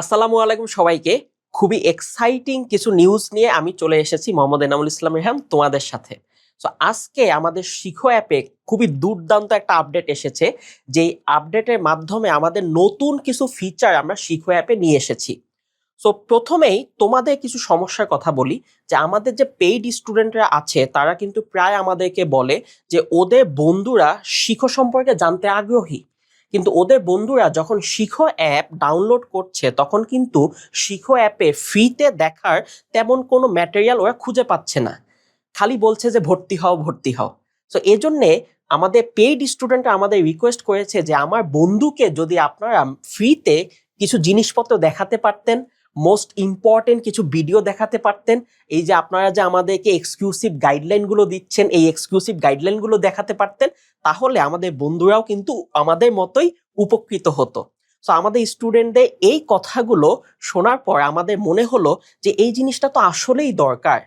আসসালামু আলাইকুম সবাইকে। খুবই এক্সাইটিং কিছু নিউজ নিয়ে আমি চলে এসেছি মোহাম্মদ এনামুল ইসলাম রেহাম তোমাদের সাথে। তো আজকে আমাদের শিখো অ্যাপে খুবই দুর্দান্ত একটা আপডেট এসেছে, যেই আপডেটের মাধ্যমে আমাদের নতুন কিছু ফিচার আমরা শিখো অ্যাপে নিয়ে এসেছি। সো প্রথমেই তোমাদের কিছু সমস্যার কথা বলি, যে আমাদের যে পেইড স্টুডেন্টরা আছে, তারা কিন্তু প্রায় আমাদেরকে বলে যে ওদের বন্ধুরা শিখো সম্পর্কে জানতে আগ্রহী। কিন্তু ওদের বন্ধুরা যখন শিখো অ্যাপ ডাউনলোড করছে, তখন কিন্তু শিখো অ্যাপে ফ্রিতে দেখার তেমন কোনো ম্যাটেরিয়াল ওরা খুঁজে পাচ্ছে না। খালি বলছে যে, ভর্তি হও ভর্তি হও। সো এই জন্যে আমাদের পেইড স্টুডেন্টরা আমাদের রিকোয়েস্ট করেছে যে, আমার বন্ধুকে যদি আপনারা ফ্রিতে কিছু জিনিসপত্র দেখাতে পারতেন মোস্ট ইম্পর্টেন্ট কিছু ভিডিও দেখাতে পারতেন। এই যে আপনারা যে আমাদেরকে এক্সক্লুসিভ গাইডলাইনগুলো দিচ্ছেন, এই এক্সক্লুসিভ গাইডলাইনগুলো দেখাতে পারতেন, তাহলে আমাদের বন্ধুরাও কিন্তু আমাদের মতোই উপকৃত হতো। সো আমাদের স্টুডেন্টদের এই কথাগুলো শোনার পর আমাদের মনে হলো যে এই জিনিসটা তো আসলেই দরকার।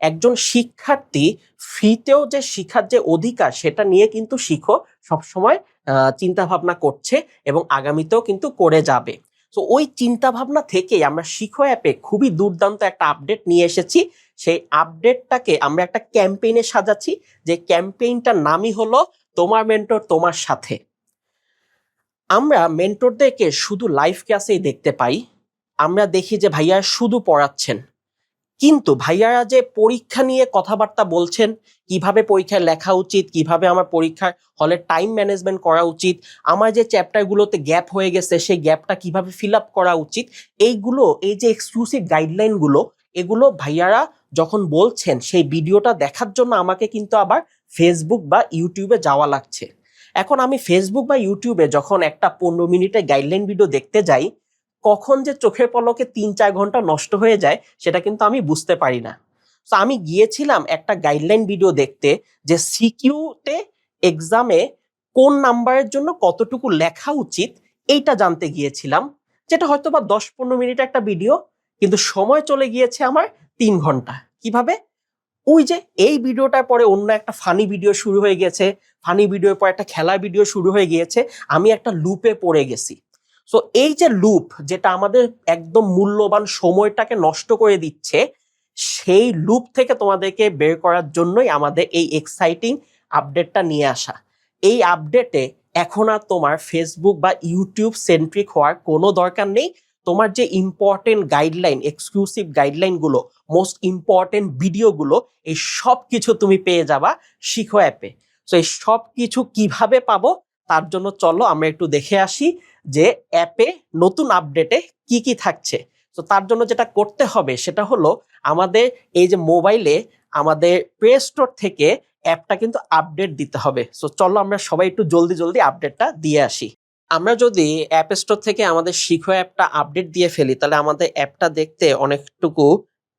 একজন শিক্ষার্থী ফ্রিতেও যে শিখার যে অধিকার, সেটা নিয়ে কিন্তু শিখো, সবসময় চিন্তা ভাবনা করছে এবং আগামীতেও কিন্তু করে যাবে। তো ওই চিন্তা ভাবনা থেকে আমরা শিখো অ্যাপে খুবই দুর্দান্ত একটা আপডেট নিয়ে এসেছি। সেই আপডেটটাকে আমরা একটা ক্যাম্পেইনে সাজাচ্ছি। যে ক্যাম্পেইনটার নামই হলো তোমার মেন্টর তোমার সাথে। আমরা মেন্টরদেরকে শুধু লাইভ ক্লাসেই দেখতে পাই। আমরা দেখি যে ভাইয়া শুধু পড়াচ্ছেন। কিন্তু ভাইয়ারা যে পরীক্ষা নিয়ে কথাবার্তা বলছেন, কীভাবে পরীক্ষায় লেখা উচিত, কীভাবে আমার পরীক্ষার হলে টাইম ম্যানেজমেন্ট করা উচিত, আমার যে চ্যাপ্টারগুলোতে গ্যাপ হয়ে গেছে, সেই গ্যাপটা কীভাবে ফিল আপ করা উচিত, এইগুলো, এই যে এক্সক্লুসিভ গাইডলাইনগুলো এগুলো ভাইয়ারা যখন বলছেন, সেই ভিডিওটা দেখার জন্য আমাকে কিন্তু আবার ফেসবুক বা ইউটিউবে যাওয়া লাগছে। এখন আমি ফেসবুক বা ইউটিউবে যখন একটা পনেরো মিনিটের গাইডলাইন ভিডিও দেখতে যাই কখন যে চোখের পলকে তিন চার ঘণ্টা নষ্ট হয়ে যায়, সেটা কিন্তু আমি বুঝতে পারি না। তো আমি গিয়েছিলাম একটা গাইডলাইন ভিডিও দেখতে যে সিকিউতে এক্সামে কোন নাম্বারের জন্য কতটুকু লেখা উচিত, এইটা জানতে গিয়েছিলাম। যেটা হয়তো বা দশ পনেরো মিনিট একটা ভিডিও কিন্তু সময় চলে গিয়েছে আমার তিন ঘণ্টা। কীভাবে? ওই যে এই ভিডিওটার পরে অন্য একটা ফানি ভিডিও শুরু হয়ে গেছে ফানি ভিডিওর পর একটা খেলার ভিডিও শুরু হয়ে গিয়েছে, আমি একটা লুপে পড়ে গেছি। সো এই যে লুপ যেটা আমাদের একদম মূল্যবান সময়টাকে নষ্ট করে দিচ্ছে, সেই লুপ থেকে তোমাদেরকে বের করার জন্যই আমাদের এই এক্সাইটিং আপডেটটা নিয়ে আসা। এই আপডেটে এখন আর তোমার ফেসবুক বা ইউটিউব সেন্ট্রিক হওয়ার কোনো দরকার নেই। তোমার যে ইম্পর্টেন্ট গাইডলাইন এক্সক্লুসিভ গাইডলাইনগুলো মোস্ট ইম্পর্টেন্ট ভিডিওগুলো এই সব কিছু তুমি পেয়ে যাবা শিখো অ্যাপে সো এই সব কিছু কীভাবে পাবো, তার জন্য চলো আমরা একটু দেখে আসি। যে অ্যাপে নতুন আপডেটে কি কি থাকছে। তো তার জন্য যেটা করতে হবে সেটা হলো আমাদের এই যে মোবাইলে আমাদের প্লে স্টোর থেকে অ্যাপটা কিন্তু আপডেট দিতে হবে। সো চলো আমরা সবাই একটু জলদি জলদি আপডেটটা দিয়ে আসি। আমরা যদি অ্যাপ স্টোর থেকে আমাদের শিখো অ্যাপটা আপডেট দিয়ে ফেলি, তাহলে আমাদের অ্যাপটা দেখতে অনেকটুকু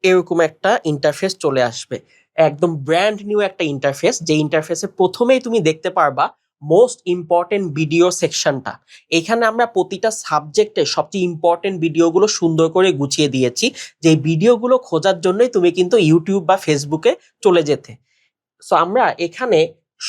এরকম একটা ইন্টারফেস চলে আসবে। একদম ব্র্যান্ড নিউ একটা ইন্টারফেস যে ইন্টারফেসে প্রথমেই তুমি দেখতে পারবা মোস্ট ইম্পর্টেন্ট ভিডিও সেকশনটা এখানে আমরা প্রতিটা সাবজেক্টে সবচেয়ে ইম্পর্টেন্ট ভিডিওগুলো সুন্দর করে গুছিয়ে দিয়েছি। যে ভিডিওগুলো খোঁজার জন্যই তুমি কিন্তু ইউটিউব বা ফেসবুকে চলে যেতে। সো আমরা এখানে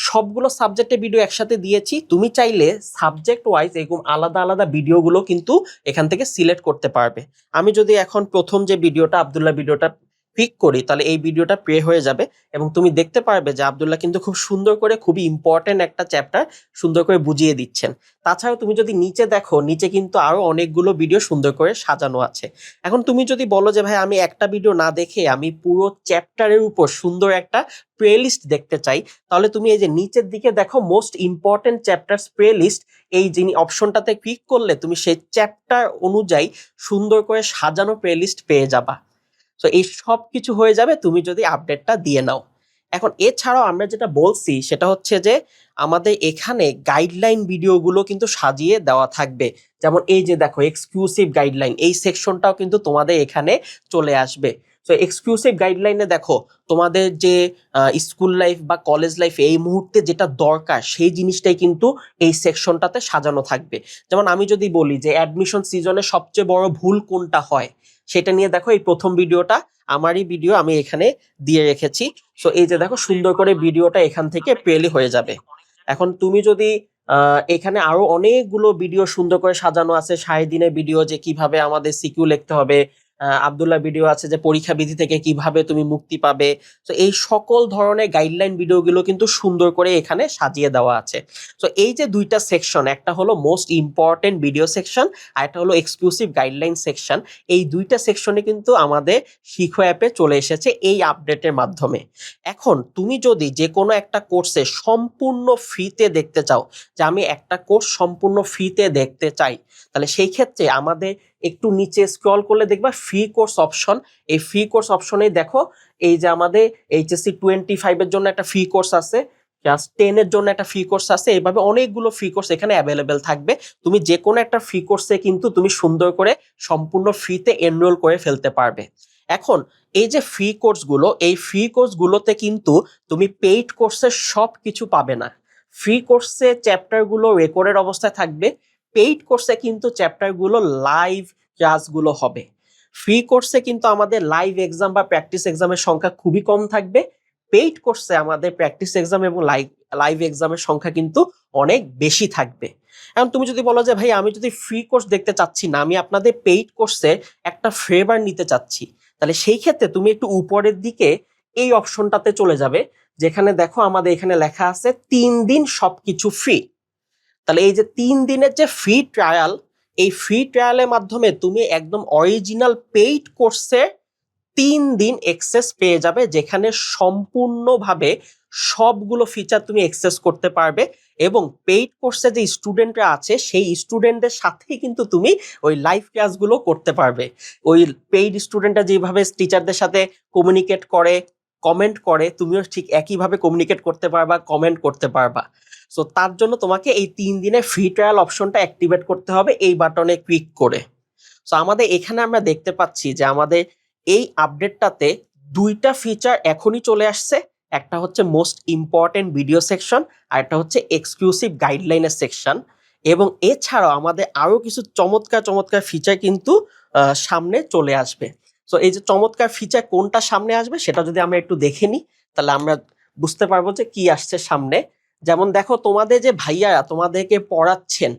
সবগুলো সাবজেক্টে ভিডিও একসাথে দিয়েছি। তুমি চাইলে সাবজেক্ট ওয়াইজ এরকম আলাদা আলাদা ভিডিওগুলো কিন্তু এখান থেকে সিলেক্ট করতে পারবে। আমি যদি এখন প্রথম যে ভিডিওটা আবদুল্লাহ ভিডিওটা পিক করি, তাহলে এই ভিডিওটা প্লে হয়ে যাবে। এবং তুমি দেখতে পারবে যে আবদুল্লাহ কিন্তু খুব সুন্দর করে, খুবই ইম্পর্টেন্ট একটা চ্যাপ্টার সুন্দর করে বুঝিয়ে দিচ্ছেন। তাছাড়াও তুমি যদি নিচে দেখো, নিচে কিন্তু আরও অনেকগুলো ভিডিও সুন্দর করে সাজানো আছে। এখন তুমি যদি বলো যে, ভাই, আমি একটা ভিডিও না দেখে আমি পুরো চ্যাপ্টারের উপর সুন্দর একটা প্লেলিস্ট দেখতে চাই, তাহলে তুমি এই যে নিচের দিকে দেখো মোস্ট ইম্পর্টেন্ট চ্যাপ্টার প্লেলিস্ট এই যিনি অপশনটাতে ক্লিক করলে তুমি সেই চ্যাপ্টার অনুযায়ী সুন্দর করে সাজানো প্লেলিস্ট পেয়ে যাবা। সো এই সব কিছু হয়ে যাবে, তুমি যদি আপডেটটা দিয়ে নাও। এখন এছাড়াও আমরা যেটা বলছি, সেটা হচ্ছে যে, আমাদের এখানে গাইডলাইন ভিডিওগুলো কিন্তু সাজিয়ে দেওয়া থাকবে। যেমন এই যে দেখো এক্সক্লুসিভ গাইডলাইন এই সেকশনটাও কিন্তু তোমাদের এখানে চলে আসবে। সো এক্সক্লুসিভ গাইডলাইনে দেখো, তোমাদের যে স্কুল লাইফ বা কলেজ লাইফ এই মুহূর্তে যেটা দরকার, সেই জিনিসটাই কিন্তু এই সেকশনটাতে সাজানো থাকবে। যেমন আমি যদি বলি যে অ্যাডমিশন সিজনে সবচেয়ে বড় ভুল কোনটা হয়? সেটা নিয়ে দেখো এই প্রথম ভিডিওটা, আমারই ভিডিও আমি এখানে দিয়ে রেখেছি। সো এই যে দেখো সুন্দর করে ভিডিওটা এখান থেকে পেলে হয়ে যাবে। এখন তুমি যদি এখানে আরও অনেকগুলো ভিডিও সুন্দর করে সাজানো আছে শাহিদিনের ভিডিও যে কীভাবে আমাদের সিকিউ লিখতে হবে আবদুল্লাহ ভিডিও আছে যে পরীক্ষা বিধি থেকে কীভাবে তুমি মুক্তি পাবে। তো এই সকল ধরনের গাইডলাইন ভিডিওগুলো কিন্তু সুন্দর করে এখানে সাজিয়ে দেওয়া আছে। তো এই যে দুইটা সেকশন একটা হলো মোস্ট ইম্পর্টেন্ট ভিডিও সেকশন আর একটা হলো এক্সক্লুসিভ গাইডলাইন সেকশন এই দুইটা সেকশনে কিন্তু আমাদের শিখো অ্যাপে চলে এসেছে এই আপডেটের মাধ্যমে। এখন তুমি যদি যে কোনো একটা কোর্সে সম্পূর্ণ ফ্রিতে দেখতে চাও, যে আমি একটা কোর্স সম্পূর্ণ ফ্রিতে দেখতে চাই, তাহলে সেই ক্ষেত্রে আমাদের একটু নিচে স্ক্রল করলে দেখবা ফ্রি কোর্স অপশন এই ফ্রি কোর্স অপশনে দেখো, এই যে আমাদের এইচএসসি টোয়েন্টি ফাইভের জন্য একটা ফ্রি কোর্স আছে ক্লাস টেনের জন্য একটা ফ্রি কোর্স আছে এইভাবে অনেকগুলো ফ্রি কোর্স এখানে অ্যাভেলেবেল থাকবে। তুমি যে কোনো একটা ফ্রি কোর্সে কিন্তু তুমি সুন্দর করে সম্পূর্ণ ফ্রিতে এনরোল করে ফেলতে পারবে। এখন, এই যে ফ্রি কোর্সগুলো এই ফ্রি কোর্সগুলোতে কিন্তু তুমি পেইড কোর্সের সব কিছু পাবে না। ফ্রি কোর্সে চ্যাপ্টারগুলো রেকর্ডের অবস্থায় থাকবে। পেইড কোর্সে কিন্তু চ্যাপ্টারগুলো লাইভ ক্লাসগুলো হবে। ফ্রি কোর্সে কিন্তু আমাদের লাইভ এক্সাম বা প্র্যাকটিস এক্সামের সংখ্যা খুবই কম থাকবে। পেইড কোর্সে আমাদের প্র্যাকটিস এক্সাম এবং লাইভ লাইভ এক্সামের সংখ্যা কিন্তু অনেক বেশি থাকবে। এখন তুমি যদি বলো যে, ভাই, আমি যদি ফ্রি কোর্স দেখতে চাচ্ছি না, আমি আপনাদের পেইড কোর্সে একটা ফেভার নিতে চাচ্ছি, তাহলে সেই ক্ষেত্রে তুমি একটু উপরের দিকে এই অপশনটাতে চলে যাবে, যেখানে দেখো আমাদের এখানে লেখা আছে তিন দিন সবকিছু ফ্রি তাহলে এই যে তিন দিনের যে ফ্রি ট্রায়াল এই ফ্রি ট্রায়ালের মাধ্যমে তুমি একদম অরিজিনাল পেইড কোর্সে তিন দিন এক্সেস পেয়ে যাবে, যেখানে সম্পূর্ণভাবে সবগুলো ফিচার তুমি এক্সেস করতে পারবে এবং পেইড কোর্সে যে স্টুডেন্টরা আছে, সেই স্টুডেন্টদের সাথেই কিন্তু তুমি ওই লাইভ ক্লাসগুলো করতে পারবে। ওই পেইড স্টুডেন্টরা যেভাবে টিচারদের সাথে কমিউনিকেট করে কমেন্ট করে, তুমিও ঠিক একইভাবে কমিউনিকেট করতে পারবা কমেন্ট করতে পারবা। সো তার জন্য তোমাকে এই তিন দিনের ফ্রি ট্রায়াল অপশনটা অ্যাক্টিভেট করতে হবে এই বাটনে ক্লিক করে। সো আমাদের এখানে আমরা দেখতে পাচ্ছি যে আমাদের এই আপডেটটাতে দুইটা ফিচার এখনই চলে আসছে। একটা হচ্ছে মোস্ট ইম্পর্টেন্ট ভিডিও সেকশন আর একটা হচ্ছে এক্সক্লুসিভ গাইডলাইনের সেকশন এবং এছাড়াও আমাদের আরও কিছু চমৎকার চমৎকার ফিচার কিন্তু সামনে চলে আসবে। সো এই যে চমৎকার ফিচার কোনটা সামনে আসবে সেটা যদি আমরা একটু দেখে নিই, তাহলে আমরা বুঝতে পারব যে কি আসছে সামনে। যেমন দেখো তোমাদের যে ভাইয়ারা তোমাদেরকে পড়াচ্ছেন,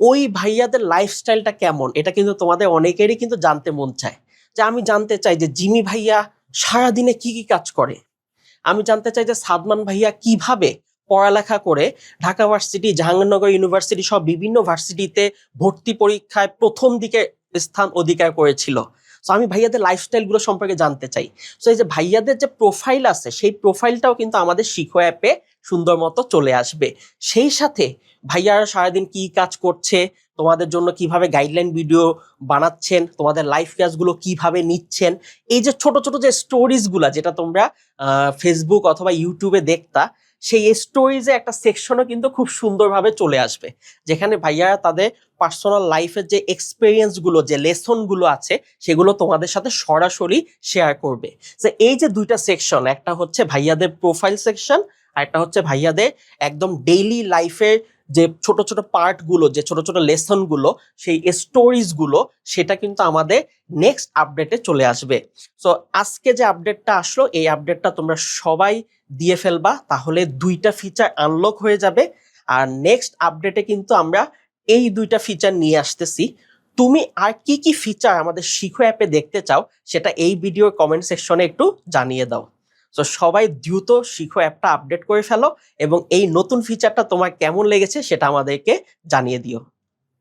ওই ভাইয়াদের লাইফস্টাইলটা কেমন? এটা কিন্তু তোমাদের অনেকেরই কিন্তু জানতে মন চায়। যে আমি জানতে চাই যে জিমি ভাইয়া সারাদিনে কি কি কাজ করে? আমি জানতে চাই যে সাদমান ভাইয়া কীভাবে পড়ালেখা করে ঢাকা ভার্সিটি, জাহাঙ্গীরনগর ইউনিভার্সিটি সব বিভিন্ন ভার্সিটিতে ভর্তি পরীক্ষায় প্রথম দিকে স্থান অধিকার করেছিল। সো আমি ভাইয়াদের লাইফস্টাইলগুলো সম্পর্কে জানতে চাই। সো এই যে ভাইয়াদের যে প্রোফাইল আছে, সেই প্রোফাইলটাও কিন্তু আমাদের শিখো অ্যাপে সুন্দর মতো চলে আসবে। সেই সাথে ভাইয়ারা সারাদিন কি কাজ করছে তোমাদের জন্য কীভাবে গাইডলাইন ভিডিও বানাচ্ছেন, তোমাদের লাইফ ক্লাসগুলো কীভাবে নিচ্ছেন, এই যে ছোট ছোট যে স্টোরিজগুলা যেটা তোমরা ফেসবুক অথবা ইউটিউবে দেখতা, সেই স্টোরিজে একটা সেকশনও কিন্তু খুব সুন্দরভাবে চলে আসবে। যেখানে ভাইয়ারা তাদের পার্সোনাল লাইফের যে এক্সপিরিয়েন্সগুলো যে লেসনগুলো আছে, সেগুলো তোমাদের সাথে সরাসরি শেয়ার করবে। যে এই যে দুইটা সেকশন একটা হচ্ছে ভাইয়াদের প্রোফাইল সেকশন আর একটা হচ্ছে ভাইয়াদের একদম ডেইলি লাইফের যে ছোট ছোট পার্টগুলো যে ছোট ছোট লেসনগুলো সেই স্টোরিজগুলো সেটা কিন্তু আমাদের নেক্সট আপডেটে চলে আসবে। সো আজকে যে আপডেটটা আসলো, এই আপডেটটা তোমরা সবাই দিয়ে ফেলবা, তাহলে দুইটা ফিচার আনলক হয়ে যাবে। আর নেক্সট আপডেটে কিন্তু আমরা এই দুইটা ফিচার নিয়ে আসতেছি। তুমি আর কি কি ফিচার আমাদের শিখো অ্যাপে দেখতে চাও, সেটা এই ভিডিওর কমেন্ট সেকশনে একটু জানিয়ে দাও। তো সবাই দ্রুত শিখো অ্যাপটা আপডেট করে ফেলো এবং এই নতুন ফিচারটা তোমার কেমন লেগেছে সেটা আমাদেরকে জানিয়ে দিও।